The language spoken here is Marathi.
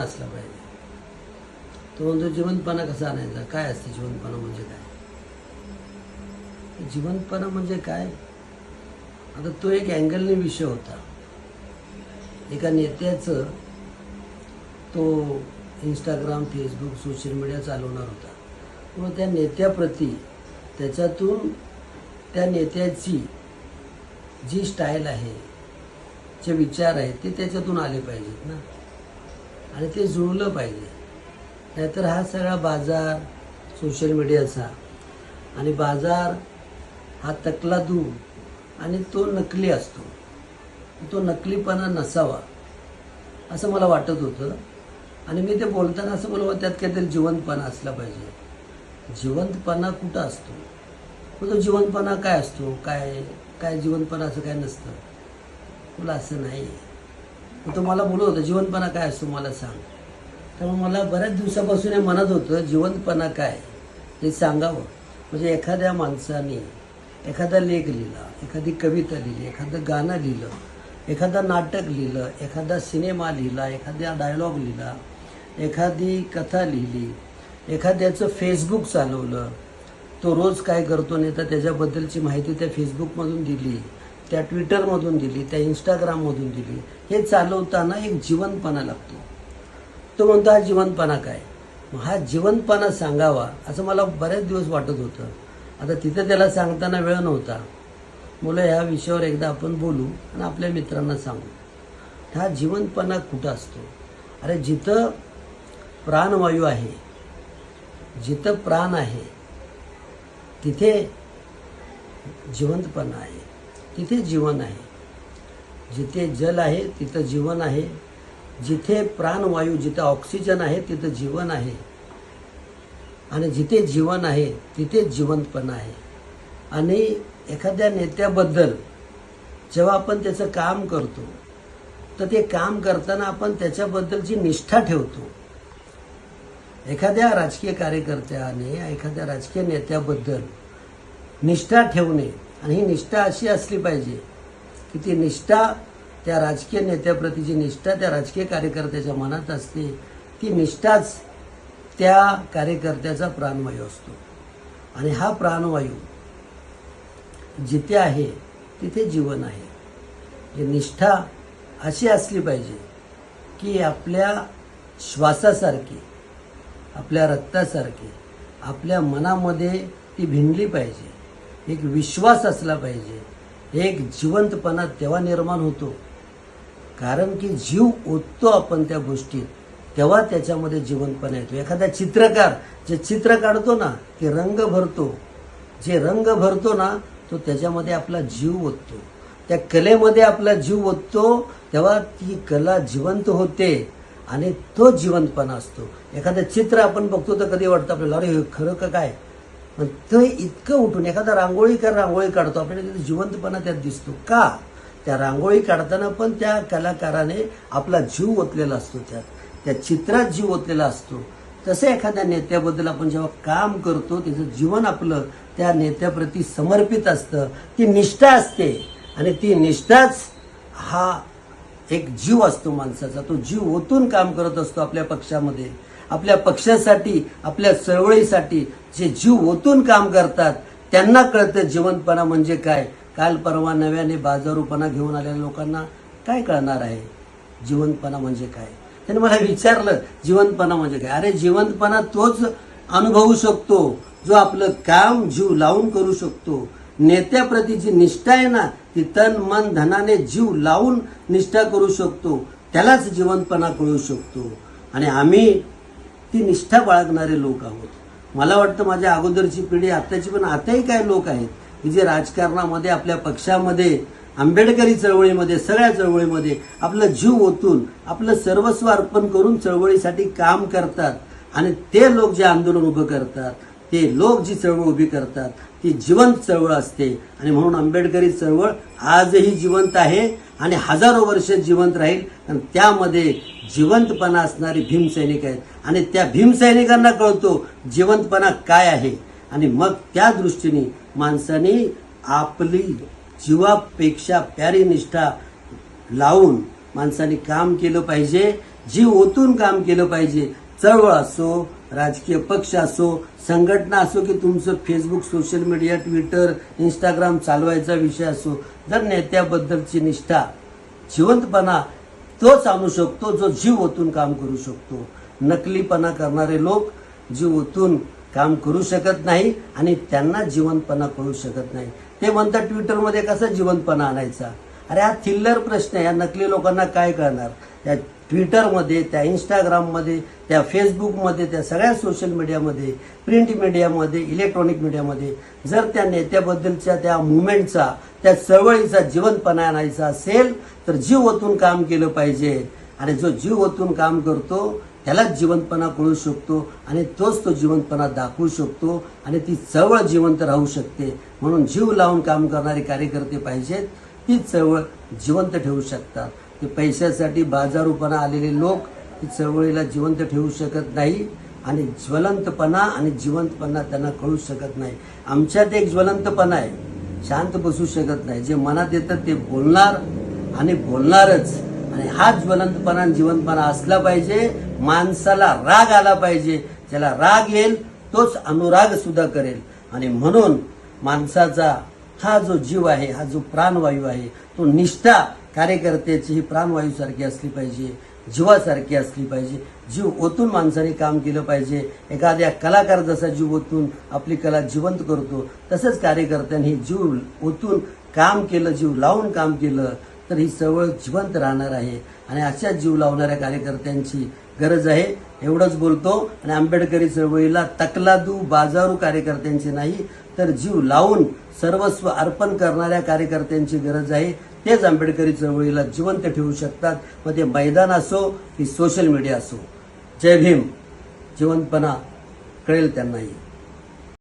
असला पाहिजे. तो म्हणतो जिवंतपणा कसा आणायचा? काय असते जिवंतपणा म्हणजे काय? जिवंतपणा म्हणजे काय? आता तो एक अँगलने विषय होता. एका नेत्याचं तो इंस्टाग्राम फेसबुक सोशल मीडिया चालवणार होता. मग त्या नेत्याप्रती त्याच्यातून त्या नेत्याची जी स्टाईल आहे जे विचार आहेत ते त्याच्यातून आले पाहिजेत ना. आणि ते जुळलं पाहिजे. नाहीतर हा सगळा बाजार सोशल मीडियाचा आणि बाजार हा तकला दू आणि तो नकली असतो. तो नकलीपणा नसावा असं मला वाटत होतं. आणि मी ते बोलताना असं बोलवं त्यात काहीतरी जिवंतपणा असला पाहिजे. जिवंतपणा कुठं असतो? मग तो जिवंतपणा काय असतो? काय काय जिवंतपणा असं काय नसतं. तुला असं नाही. आहे तो मला बोलत होता जिवंतपणा काय असतो मला सांग. त्यामुळे मला बऱ्याच दिवसापासून हे म्हणत होतं जिवंतपणा काय? हे सांगावं. म्हणजे एखाद्या माणसाने एखादा लेख लिहिला एखादी कविता लिहिली एखादं गाणं लिहिलं एखादं नाटक लिहिलं एखादा सिनेमा लिहिला एखादा डायलॉग लिहिला एखादी कथा लिहिली एखाद्याचं फेसबुक चालवलं तो रोज काय करतो नाही तर त्याच्याबद्दलची माहिती त्या फेसबुकमधून दिली त्या ट्विटरमधून दिली त्या इंस्टाग्राममधून दिली. हे चालवताना एक जीवनपणा लागतो. तो म्हणतो हा जिवंतपणा काय? हा जीवनपणा सांगावा असं मला बरेच दिवस वाटत होतं. आता तिथं त्याला सांगताना वेळ नव्हता. मुलं ह्या विषयावर एकदा आपण बोलू आणि आपल्या मित्रांना सांगू. हा जीवनपणा कुठं असतो? अरे जिथं प्राणवायू आहे जिथं प्राण आहे तिथे जिवंतपणा आहे. तिथे जीवन आहे. जिथे जल आहे तिथं जीवन आहे. जिथे प्राणवायू जिथे ऑक्सिजन आहे तिथं जीवन आहे. आणि जिथे जीवन आहे तिथे जिवंतपणा आहे. आणि एखाद्या नेत्याबद्दल जेव्हा आपण त्याचं काम करतो तर ते काम करताना आपण त्याच्याबद्दलची निष्ठा ठेवतो. एखाद्या राजकीय कार्यकर्त्याने एखाद्या राजकीय नेत्याबद्दल निष्ठा ठेवणे आणि ही निष्ठा अशी असली पाहिजे की ती निष्ठा त्या राजकीय नेत्याप्रती जी निष्ठा त्या राजकीय कार्यकर्त्याच्या मनात असते ती निष्ठाच त्या कार्यकर्त्याचा प्राणवायू असतो. आणि हा प्राणवायू जिथे आहे तिथे जीवन आहे. ही निष्ठा अशी असली पाहिजे की आपल्या श्वासासारखी आपल्या रक्तासारखी आपल्या मनामध्ये ती भिनली पाहिजे. एक विश्वास असला पाहिजे. एक जिवंतपणा तेव्हा निर्माण होतो. कारण की जीव ओततो आपण त्या गोष्टीत तेव्हा त्याच्यामध्ये जिवंतपणा येतो. एखादा चित्रकार जे चित्र काढतो ना ते रंग भरतो. जे रंग भरतो ना तो त्याच्यामध्ये आपला जीव ओततो. त्या कलेमध्ये आपला जीव ओततो तेव्हा ती कला जिवंत होते आणि तो जिवंतपणा असतो. एखादं चित्र आपण बघतो तर कधी वाटतं आपल्याला अरे खरं का काय? ते इतकं उठून एखादा रांगोळीकार रांगोळी काढतो. आपल्याला तिथे जिवंतपणा त्यात दिसतो. का? त्या रांगोळी काढताना पण त्या कलाकाराने आपला जीव ओतलेला असतो त्यात. त्या चित्रात जीव ओतलेला असतो. तसं एखाद्या नेत्याबद्दल आपण जेव्हा काम करतो त्याचं जीवन आपलं त्या नेत्याप्रती समर्पित असतं. ती निष्ठा असते. आणि ती निष्ठाच हा एक जीव असतो माणसाचा. तो जीव ओतून काम करत असतो आपल्या पक्षामध्ये. आपल्या पक्षासाठी आपल्या चळवळीसाठी जे जीव ओतून काम करतात त्यांना कळतं जिवंतपणा म्हणजे काय? काल परवा नव्याने बाजारूपणा घेऊन आलेल्या लोकांना काय कळणार आहे? जिवंतपणा म्हणजे काय? त्याने मला विचारलं जिवंतपणा म्हणजे काय? अरे जिवंतपणा तोच अनुभवू शकतो जो आपलं काम जीव लावून करू शकतो. नेत्याप्रती जी निष्ठा आहे ना ती तन मन धनाने जीव लावून निष्ठा करू शकतो. त्यालाच जिवंतपणा कळू शकतो. आणि आम्ही ती निष्ठा बाळगणारे लोक आहोत. मला वाटतं माझ्या अगोदरची पिढी आत्ताची पण आताही काय लोक आहेत की जे राजकारणामध्ये आपल्या पक्षामध्ये आंबेडकरी चळवळीमध्ये सगळ्या चळवळीमध्ये आपलं जीव ओतून आपलं सर्वस्व अर्पण करून चळवळीसाठी काम करतात. आणि ते लोक जे आंदोलन उभं करतात ते लोक जी चळवळ उभी करतात ती जिवंत चळवळ असते. आणि म्हणून आंबेडकरी चळवळ आजही जिवंत आहे आणि हजारो वर्ष जिवंत राहील. कारण त्यामध्ये जिवंतपणा असणारे भीमसैनिक आहेत. आणि त्या भीमसैनिकांना कळतो जिवंतपणा काय आहे. आणि मग त्या दृष्टीने माणसाने आपली जीवापेक्षा प्यारी निष्ठा लावून माणसाने काम केलं पाहिजे. जीव ओतून काम केलं पाहिजे. चळवळ असो राजकीय पक्ष असो संघटना असो की तुमचं Facebook social media Twitter Instagram चालवायचा विषय असो जर नेत्याबद्दलची निष्ठा जिवंतपणा तोच आणू शकतो जो जीव ओतून काम करू शकतो. नकलीपणा करणारे लोक जीव ओतून काम करू शकत नाही आणि त्यांना जिवंतपणा कळू शकत नाही. ते म्हणतात ट्विटरमध्ये कसा जिवंतपणा आणायचा? अरे हा थिल्लर प्रश्न आहे. या नकली लोकांना काय करणार या ट्विटरमध्ये त्या इंस्टाग्राममध्ये त्या फेसबुकमध्ये त्या सगळ्या सोशल मीडियामध्ये प्रिंट मीडियामध्ये इलेक्ट्रॉनिक मीडियामध्ये जर त्या नेत्याबद्दलच्या त्या मुवमेंटचा त्या चळवळीचा जिवंतपणा आणायचा असेल तर जीव ओतून काम केलं पाहिजे. आणि जो जीव ओतून काम करतो त्यालाच जिवंतपणा कळू शकतो आणि तोच तो जिवंतपणा दाखवू शकतो आणि ती चळवळ जिवंत राहू शकते. म्हणून जीव लावून काम करणारे कार्यकर्ते पाहिजेत ती चळवळ जिवंत ठेवू शकतात. की पैशासाठी बाजारूपणा आलेले लोक ही चळवळीला जिवंत ठेवू शकत नाही आणि ज्वलंतपणा आणि जिवंतपणा त्यांना कळू शकत नाही. आमच्यात एक ज्वलंतपणा आहे. शांत बसू शकत नाही. जे मनात येतं ते बोलणार आणि बोलणारच. आणि हा ज्वलंतपणा आणि जिवंतपणा असला पाहिजे माणसाला राग आला पाहिजे. ज्याला राग येईल तोच अनुराग सुद्धा करेल. आणि म्हणून माणसाचा हा जो जीव आहे हा जो प्राणवायू आहे तो निष्ठा कार्यकर्त्याची ही प्राणवायूसारखी असली पाहिजे जीवासारखी असली पाहिजे जीव ओतून माणसाने काम केलं पाहिजे. एखाद्या कलाकार जसा जीव ओतून आपली कला जिवंत करतो तसंच कार्यकर्त्यांनी जीव ओतून काम केलं जीव लावून काम केलं तर ही चळवळ जिवंत राहणार आहे. आणि अशा जीव लावणाऱ्या कार्यकर्त्यांची गरज आहे. एवढंच बोलतो आणि आंबेडकरी चळवळीला तकलादू बाजारू कार्यकर्त्यांची नाही तर जीव लावून सर्वस्व अर्पण करणाऱ्या कार्यकर्त्यांची गरज आहे. तेच आंबेडकरी चळवळीला जिवंत ठेवू शकतात. मग ते मैदान असो की सोशल मीडिया असो. जय भीम. जिवंतपणा कळेल त्यांनाही.